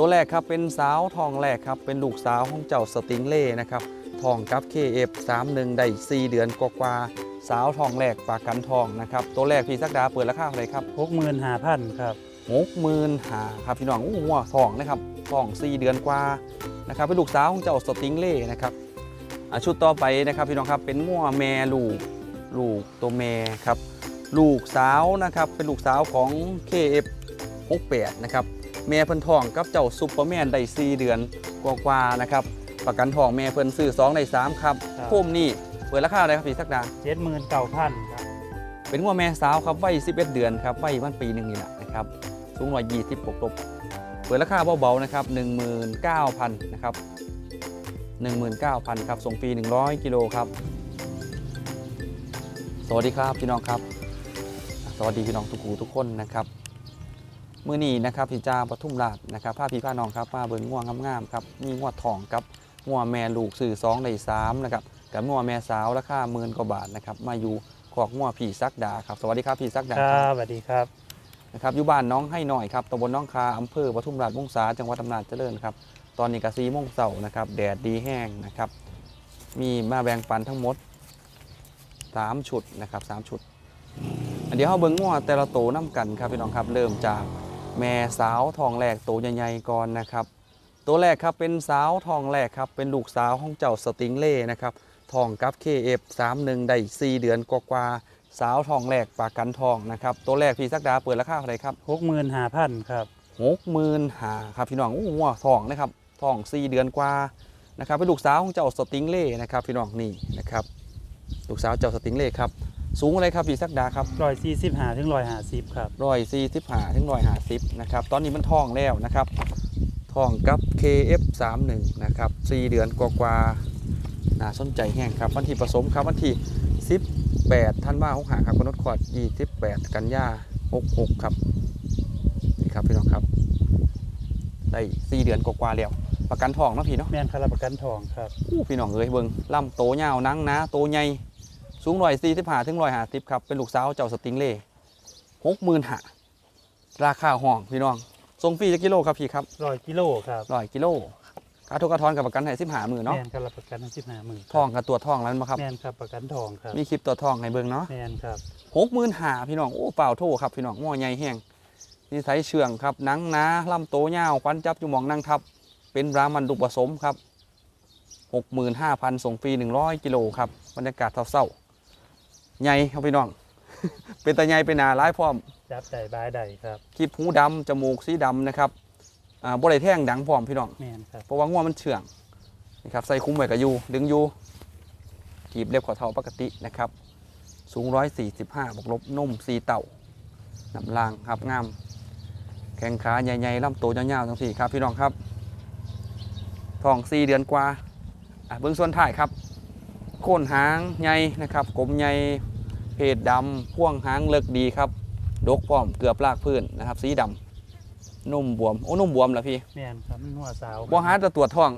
ตัวแรกครับเป็นสาวทองแรกครับเป็นลูกสาวของเจ้าสติงเล่นะครับทองกับ KF31 ได้4เดือนกว่าๆสาวทองแรกปากกันทองนะครับตัวแรกพี่สักดาเปิดราคาเท่าไหร่ครับหกหมื่นห้าพันครับหกหมื่นหาครับพี่น้องอู้หัวทองนะครับทองสี่เดือนกว่านะครับเป็นลูกสาวของเจ้าสติงเล่นะครับอะชุดต่อไปนะครับพี่น้องครับเป็นมั่วแม่ลูกลูกตัวแม่ครับลูกสาวนะครับเป็นลูกสาวของ KF68 นะครับ แม่เพิ่นทองกับเจ้าซุปเปอร์แมนได้4เดือนกว่าๆนะครับ ประกันทองแม่เพิ่นซื้อ2ได้3ครับครับ โคมนี่เปิดราคาอะไรครับพี่สักดา เจ็ดหมื่นเก้าพันครับเป็นงัวแม่สาวครับวัย11 เดือนครับวัยมันปีหนึ่งนี่แหละนะครับ สูงร้อยยี่สิบกลบๆเปิดราคาเบาๆนะครับ19,000นะครับ19,000ครับส่งฟรี100กิโลครับ สวัสดีครับพี่น้องครับ สวัสดีพี่น้องทุกหูทุกคนนะครับ มื้อนี้นะครับพี่จ้าปทุมราชนะครับพาพี่พาน้องครับมาเบิ่งง่วงงามๆครับมีง่วทองครับง่วแม่ลูกสื่อ2ใน3นะครับกับง่วแม่สาวราคาหมื่นกว่าบาทนะครับมาอยู่ขอกง่วพี่ซักดาครับสวัสดีครับพี่ซักดาคครัรับบสวัสดีครับนะครับอยู่บ้านน้องให้หน่อยครับตำบลน้องคาอำเภอปทุมราชวงศาจังหวัดอำนาจเจริญครับตอนนี้กะซีโมงเสาร์นะครับแดดดีแห้งนะครับมีมาแบ่งปันทั้งหมด 3 ชุดนะครับ3ชุดอันเดี๋ยวเราเบิ้งง้อแต่ละโตวน้ำกันครับพี่น้องครับเริ่มจาก แม่สาวทองแรกโตวใหญ่ๆก่อนนะครับ ตัวแรกครับเป็นสาวทองแรกครับเป็นลูกสาวของเจ้าสติงเล่นะครับทองกับ KF31 ได้4เดือนกว่าๆสาวทองแรกปากกันทองนะครับตัวแรกพี่สักดาเปิดราคาเท่าไหร่ครับหกหมื่นห้าพันครับหกหมื่นหาครับพี่น้องอู้หัวทองนะครับทอง4เดือนกว่านะครับเป็นลูกสาวของเจ้าสติงเล่นะครับพี่น้องนี่นะครับลูกสาวเจ้าสติงเล่ครับ สูงอะไรครับพี่สักดาครับร้อยสี่สิบห้าถึงร้อยห้าสิบครับร้อยสี่สิบห้าถึงร้อยห้าสิบนะครับ ตอนนี้มันท่องแล้วนะครับท่องกับ KF31 นะครับสี่เดือนกว่าๆน่าสนใจแห้งครับวันที่ผสมครับวันที่18ธันวาคมหาครับกนดขอด28 กันยา66 ครับนี่ครับพี่น้องครับได้สี่เดือนกว่าๆแล้วประกันทองเนาะพี่เนาะแม่นคาราประกันทองครับอู้พี่น้องเอ้ยเบิ่งล่ำโตยาวหนังหนะโตใหญ่ สูงร้อยสี่สิบห้าถึงร้อยห้าสิบครับ เป็นลูกสาวเจ้าสติงเล่หกหมื่นหาราคาห้องพี่น้องส่งฟรีจะกิโลครับพี่ครับร้อยกิโลครับร้อยกิโลค่าทุกกระทอนกับประกันให้สิบห้าหมื่นเนาะแม่นคาราประกันสิบห้าหมื่นทองกับตัวทองแล้วมั้งครับแม่นครับประกันทองครับมีคลิปตัวทองให้เบิ่งเนาะแม่นครับหกหมื่นหาพี่น้องโอ้เปล่าโทครับพี่น้องหม้อใหญ่แห้งนิสัยเชื่องครับหนังหนาล่ำโตยาวควันจับอยู่หมองนั่งทับ เป็นรามันดุกผสมครับหกหมื่นห้าพันส่งฟรีหนึ่งร้อยกิโลครับบรรยากาศเศร้าๆ ใหญ่ครับพี่น้อง เป็นตาใหญ่เป็นหนาร้ายพร้อมจับใจบายใดครับคลิปหูดำจมูกสีดำนะครับอ่าบริแท่งดังพร้อมพี่น้อง แม่นครับเพราะว่าง่วมันเชื่องนะครับใส่คุ้มไว้กับยูดึงอยูกีบเล็บขอเท่าปกตินะครับ สูงร้อยสี่สิบห้าบวกลบนุ่มสีเต่าน้ำลางครับงาม แข้งขาใหญ่ๆลำตัวยาวๆทั้งสี่ครับพี่น้องครับทองสี่เดือนกว่าอะเบื้องส่วนถ่ายครับ โค่นหางใหญ่นะครับกลมใหญ่เพศดำพ่วงหางเลิกดีครับดกพร้อมเกือบลากพื้นนะครับ สีดำนุ่มบวมโอ้นุ่มบวมแล้วพี่แม่นครับมันหัวสาวบ่หาจะตรวจท้อง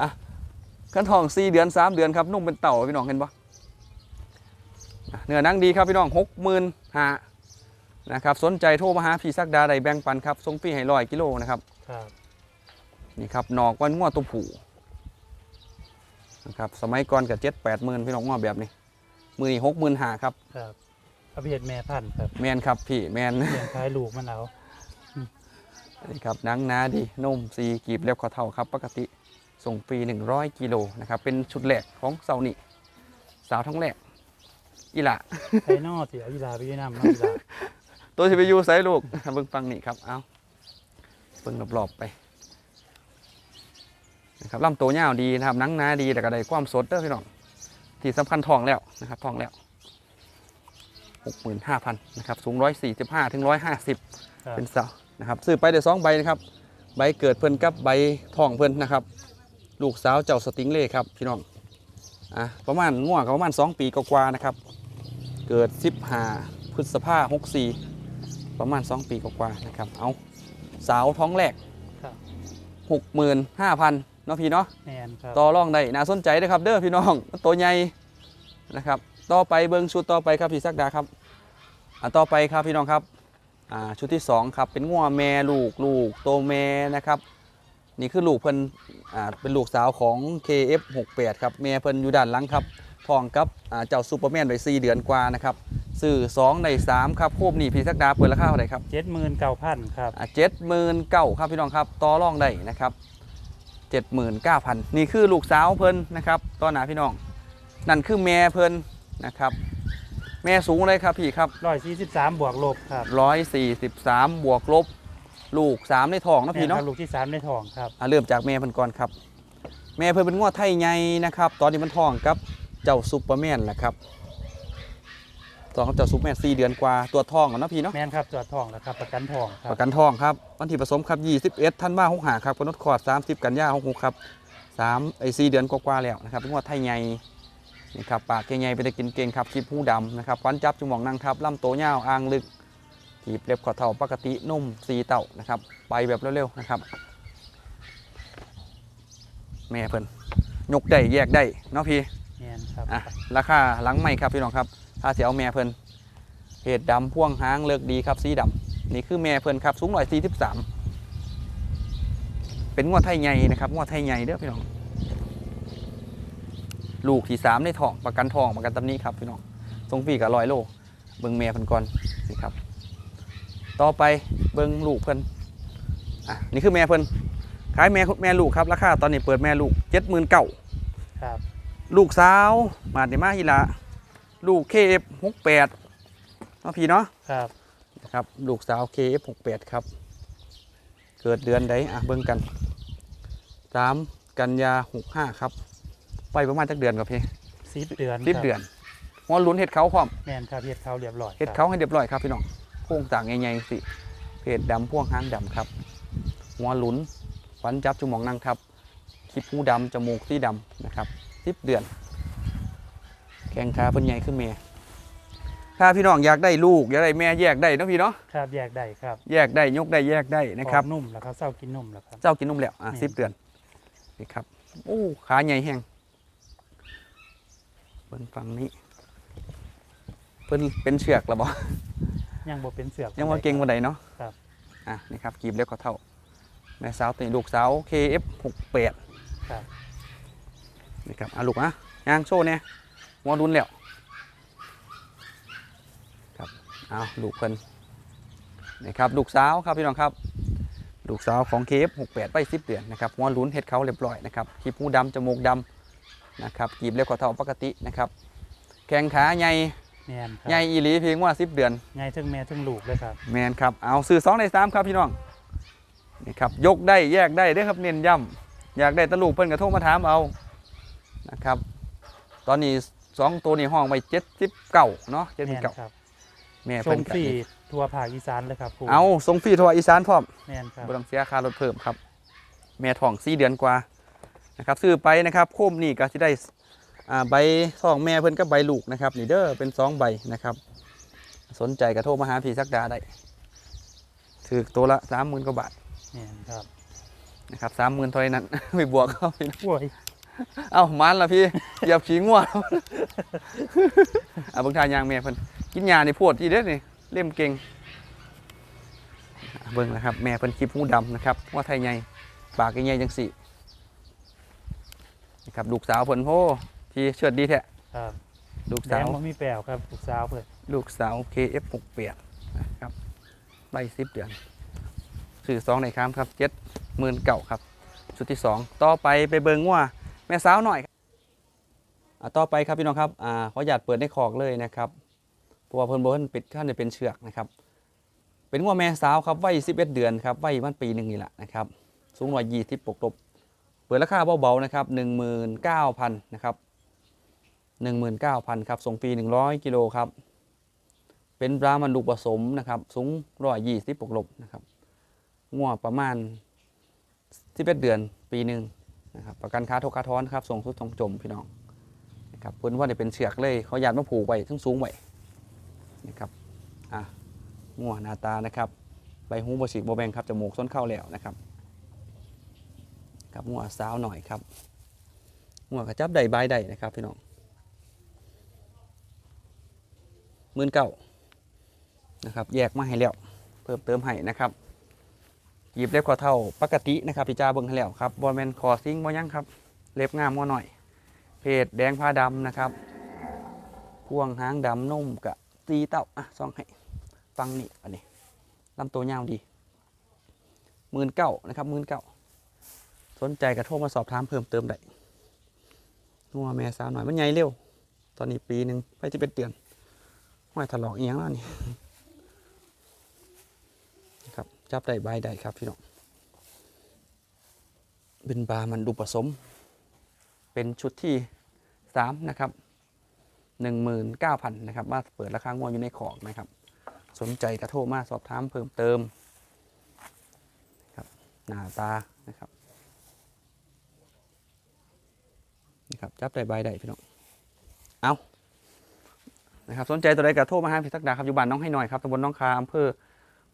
อะขั้นท้องสี่เดือนสามเดือนครับนุ่มเป็นเต่าพี่น้องเห็นปะอะเนื้อหนังดีครับพี่น้องหกหมื่นหานะครับสนใจโทรมาหาพี่ซักดาใดแบ่งปันครับส่งฟรีให้ร้อยกิโลนะครับครับนี่ครับนอกวันง้อตัวผู นะครับสมัยก่อนกับเจ็ดแปดหมื่นพี่น้องง้อแบบนี้มือนี่หกหมื่นหาครับครับเอาไปเห็ดแม่พันธุ์ครับแมนครับพี่แมนเลี้ยงคล้ายลูกมันเอานี่ครับหนังหนาดีนุ่มสีกีบเล็บขอเท่าครับ ปกติส่งฟรี 100 กิโลนะครับเป็นชุดแรกของเสาร์นี่สาวท้องแรกอีหละไข่นอเสียอีลาไปยี่น้ำน้ำอีลาตัวที่ไปอยูไซลูกเบิ่งฟังนี่ครับเอาเบิ่งรอบๆไป นะครับลำตัวยาวดีนะครับหนังหนาดีแต่ก็ได้ความสดเด้อพี่น้องที่สำคัญทองแล้วนะครับทองแล้ว65,000นะครับสูง145ถึง150ครับเป็นเสานะครับซื้อไปได้สองใบนะครับ ใบเกิดเพิ่นกับใบทองเพิ่นนะครับ ลูกสาวเจ้าสติงเล่ครับพี่น้องอะประมาณง่วงก็ประมาณ2ปีกว่าๆนะครับ เกิด15พฤษภา64ประมาณ2ปีกว่าๆนะครับเอาสาวท้องแรกครับ65,000 เนาะพี่เนาะแม่นครับต่อรองได้น่าสนใจเด้อครับเด้อพี่น้องมันตัวใหญ่นะครับต่อไปเบิงชุดต่อไปครับพี่สักดาครับอะต่อไปครับพี่น้องครับอ่าชุดที่สองครับเป็นงัวแม่ลูกลูกโตแม่นะครับนี่คือลูกเพิ่นอ่าเป็นลูกสาวของ KF68 ครับแม่เพิ่นอยู่ด้านหลังครับท้องกับอ่าเจ้าซูเปอร์แมนไว้4เดือนกว่านะครับซื้อ2ใน3ครับโคบนี่พี่สักดาเปิดราคาเท่าไหร่ครับเจ็ดหมื่นเก้าพันครับเจ็ดหมื่นเก้าครับพี่น้องครับต่อรองได้นะครับ เจ็ดหมื่นเก้าพันนี่คือลูกสาวเพิ่นนะครับต่อหนาพี่น้อง นั่นคือแม่เพิ่นนะครับ แม่สูงเลยครับพี่ครับร้อยสี่สิบสามบวกลบครับร้อยสี่สิบสามบวกลบ ลูกสามในท้องนะพี่แม่เนาะครับลูกที่สามในทองครับอะเริ่มจากแม่เพิ่นก่อนครับ แม่เพิ่นเป็นงวดไทยใหญ่นะครับ ตอนนี้มันท้องกับเจ้าซูเปอร์แมนแหละครับ ท้องกับเจ้าซูเปอร์แมนสี่เดือนกว่าตัวท้องก่อนนะพี่เนาะแม่นครับจอดทองแล้วครับประกันทองครัปบระกันทองครับวันที่ผสมครับ21ท่านว่าหกหาครับกำหนดคลอด 30 กันยาหกหกครับ3ไอซีเดือนกว่าๆแล้วนะครับเป็นงวดไทยใหญ่นี่ครับปากใหญ่ๆไปได้กินเก่งครับคลิปหูดำนะครับฟันจับจุงหมองนางทับลำโตวยาวอ่างลึกทีบเล็บขอเท่าปกตินุ่มสีเต่านะครับไปแบบเร็วๆนะครับ แม่เพิ่นยกได้แยกได้เนาะพี่ แม่นครับ อะราคาหลังใหม่ครับพี่น้องครับ ถ้าเสียเอาแม่เพิ่นเหตุดำพ่วงหางเลิกดีครับสีดำนี่คือแม่เพิ่นครับสูงร้อยสี่สิบสามเป็นงวดไทยใหญ่นะครับงวดไทยใหญ่เด้อพี่น้องลูกที่สามในท้องประกันทองประกันตำหนี้ครับพี่น้องทรงฟรีกับร้อยโลเบิ่งแม่เพิ่นก่อนนี่ครับ ต่อไปเบิ่งลูกเพิ่นอะนี่คือแม่เพิ่นขายแม่แม่ลูกครับราคาตอนนี้เปิดแม่ลูกเจ็ดหมื่นเก้าครับลูกสาวมาเดมาฮิละ ลูก KF 68 เนาะพี่เนาะครับนะครับ ลูกสาว KF 68 ครับ เกิดเดือนใดอะเบิ่งกัน3กันยา65 ครับ ไปประมาณจักเดือนกับพี่สิบเดือนสิบครับเดือนหัวลุ้นเห็ดเขาพร้อมแม่นครับเฮ็ดเขาเรียบร้อยเห็ดครับเขาให้เรียบร้อยครับพี่น้องโค้งต่างใหญ่ๆสิเพจดำพ่วงหางดำครับหัวหลุนฟันจับจุมองนั่งทับคลิปหูดำจมูกสีดำนะครับสิบเดือน แข้งขาเป็นใหญ่ขึ้นเมถ้าพี่น้องอยากได้ลูกอยากได้แม่แยกได้เนาะพี่เนาะครับแยกได้ครับแยกได้ยกได้แยกได้นะครับออกนุ่มแล้วครับเศร้ากินนุ่มแล้วครับ เจ้ากินนมแล้วอะอืมสิบเดือนนี่ครับโอ้ขาใหญ่แห้งเบิ่งฝั่งนี้ เพิ่นเป็นเชือกแล้วบ่ยังบ่เป็นเสือกยังว่าเก่งวันใดเนาะครับ อะนี่ครับกีบเล็กก็เท่า แม่สาวตัวนี้ลูกสาว KF 68 ครับนี่ครับอะลูกอะย่างโซ่เนี่ย หัวรุนแล้วครับเอาลูกเพิ่นนี่ครับลูกสาวครับพี่น้องครับ ลูกสาวของ KF 68ไป10เดือนนะครับหัวรุนเห็ดเขาเรียบร้อยนะครับขีบหูดำจมูกดำนะครับกีบเล็กก็เท่าปกตินะครับแข้งขาใหญ่แม่นครับใหญ่อีหลีเพียงว่า10เดือน ใหญ่ทั้งแม่ทั้งลูกเลยครับแมนครับเอาซื้อสองในสามครับพี่น้องนี่ครับยกได้แยกได้เด้อครับเน้นย้ำอยากได้ตะลูกเพิ่นกระโทรมาถามเอานะครับ ตอนนี้ สองตัวนี้ห้องไว้เจ็ดสิบเก้าเนาะเจ็ดสิแม่บนเก้าครับแม่ชเพิ่มนฟรีทั่วภาคอีสานเลยครับครูเอาส่งฟรีทัวร์อีสานพร้อม แม่นครับบ่ต้องเสียค่ารถเพิ่มครับ แม่ท้องสี่เดือนกว่านะครับซื้อไปนะครับโคมนี่ก็สิได้อ่าใบท้องแม่เพิ่นกับใบลูกนะครับนี่เด้อเป็นสองใบนะครับ สนใจกระโทรมาหาพี่สักดาได้ถือตัวละสามหมื่นกว่าบาทแม่นครับนะครับสามหมื่นเท่านั้น ไม่บวกเข้าพี่นะโอ้ย เอ้ามันละพี่อย่าผีง่วงอะเบางทานยางแม่เพิ่นกินยาในพวดที่เด็ดนี่เล่มเก่งอะเบิ่งนะครับ แม่เพิ่นคลิปหูดำนะครับ ว่าไทยใหญ่ปากใหญ่จังสี่นะครับลูกสาวเพิ่นโหพี่เชิดดีแท้ครับลูกแดสางวบ่มีแปลวครับลูกสาวเพิ่นลูกสาว KF 6เปียนะครับใบสิบเดือนสื่อสองในครั้ครับเจ็ดหมื่นเก่าครับ ชุดที่สองต่อไปไปเบิงว่า แม่สาวหน่อยครับอ่าต่อไปครับพี่น้องครับอ่าขอหยาดเปิดในคอกเลยนะครับเพราะว่าเพิ่นบอกว่าปิดขั้นจะเป็นเชือกนะครับ เป็นว่าแม่สาวครับวัย11 เดือนครับวัยมันปีหนึ่งนี่แหละนะครับ สูงร้อยยี่สิบปกลบเปิดราคาเบาๆนะครับหนึ่งหมื่นเก้าพันนะครับหนึ่งหมื่นเก้าพันครับส่งฟรีหนึ่งร้อยกิโลครับเป็นปลามันดุผสมนะครับสูงร้อยยี่สิบปกลบนะครับงัวประมาณที่เป็นเดือนปีหนึ่ง นะครับประกันค้าทกค้าท้อนครับส่งสุดทองจมพี่น้องนะครับเพิ่นว่าได้เป็นเชือกเลยเขาอยากมาผูกไว้ทั้งสูงไว้นะครับอะงัวหน้าตานะครับใบหูบฉีกโบแบงครับจมูกส้นเข้าแล้วนะครับครับงัวสาวหน่อยครับงัวกระจับใดใบใดนะครับพี่น้องหมื่นเก้านะครับแยกมาให้แล้วพิ่มเติมให้นะครับ หยิบเล็บคอเท่าปกตินะครับพี่จ้าเบิ่งให้แล้วครับบอลแมนคอซิงบ่ยังครับ เล็บงามงอหน่อย เพจแดงผ้าดำนะครับพวงหางดำนุ่มกะตีเต้าอะซองให้ฟังนี่อันนี้ลำตัวยาวดีหมื่นเก้านะครับหมื่นเก้าสนใจกระโทรมาสอบถามเพิ่มเติมได้นัวแม่สาวหน่อยมันใหญ่เร็ว ตอนนี้ปีหนึ่งไปที่เป็นเดือนห้อยถลอกเอียงแล้วนี่ จับได้ใบได้ครับพี่น้องเป็นปลามันดูผสม เป็นชุดที่สามนะครับหนึ่งหมื่นเก้าพันนะครับมาเปิดราคางวดอยู่ในของนะครับ สนใจกระโทรมาสอบถามเพิ่มเติมนะครับหน้าตานะครับนะครับจับได้ใบได้พี่น้องเอานะครับสนใจตัวใดกระโทรมาหาพี่ทักดาครับอยู่บ้านน้องให้หน่อยครับตำบลน้องคาอำเภอ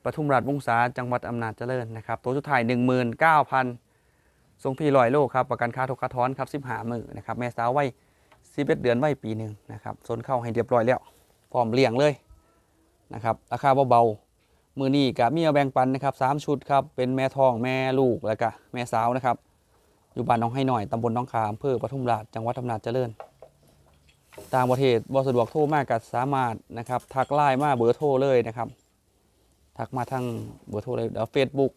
ปทุมราชวงศาจังหวัดอำนาจเจริญนะครับ ตัวสุดท้ายหนึ่งหมื่นเก้าพันทรงพี่ลอยโลครับ ประกันค่าทุกข์ค่าถอนครับสิบหามือนะครับแม่สาวไว้สิบเอ็ดเดือนไว้ปีหนึ่งนะครับโซนเข้าให้เรียบร้อยแล้วพร้อมเลี้ยงเลยนะครับราคาเบาๆมือนี้กับมีเอาแบ่งปันนะครับสามชุดครับเป็นแม่ทองแม่ลูกแล้วก็แม่สาวนะครับอยู่บ้านน้องให้หน่อยตำบลน้องขามอำเภอปทุมราชจังหวัดอำนาจเจริญต่างประเทศบ่สะดวกโทรมากก็สามารถนะครับทักไลน์มาเบอร์โทรเลยนะครับ ทักมาทางเบอร์โทรเลยเดี๋ยวเฟซบุ๊ก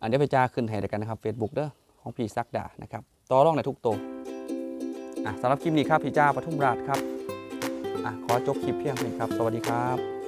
อันเดี๋ยวไปจ้าขึ้นให้เดียวกันนะครับเฟซบุ๊กเด้อของพี่ซักดานะครับต่อรองในทุกตัวอะสำหรับคลิปนี้ครับพี่จ้าปทุมราชครับอะขอจบคลิปเพียงเท่านี้ครับ สวัสดีครับ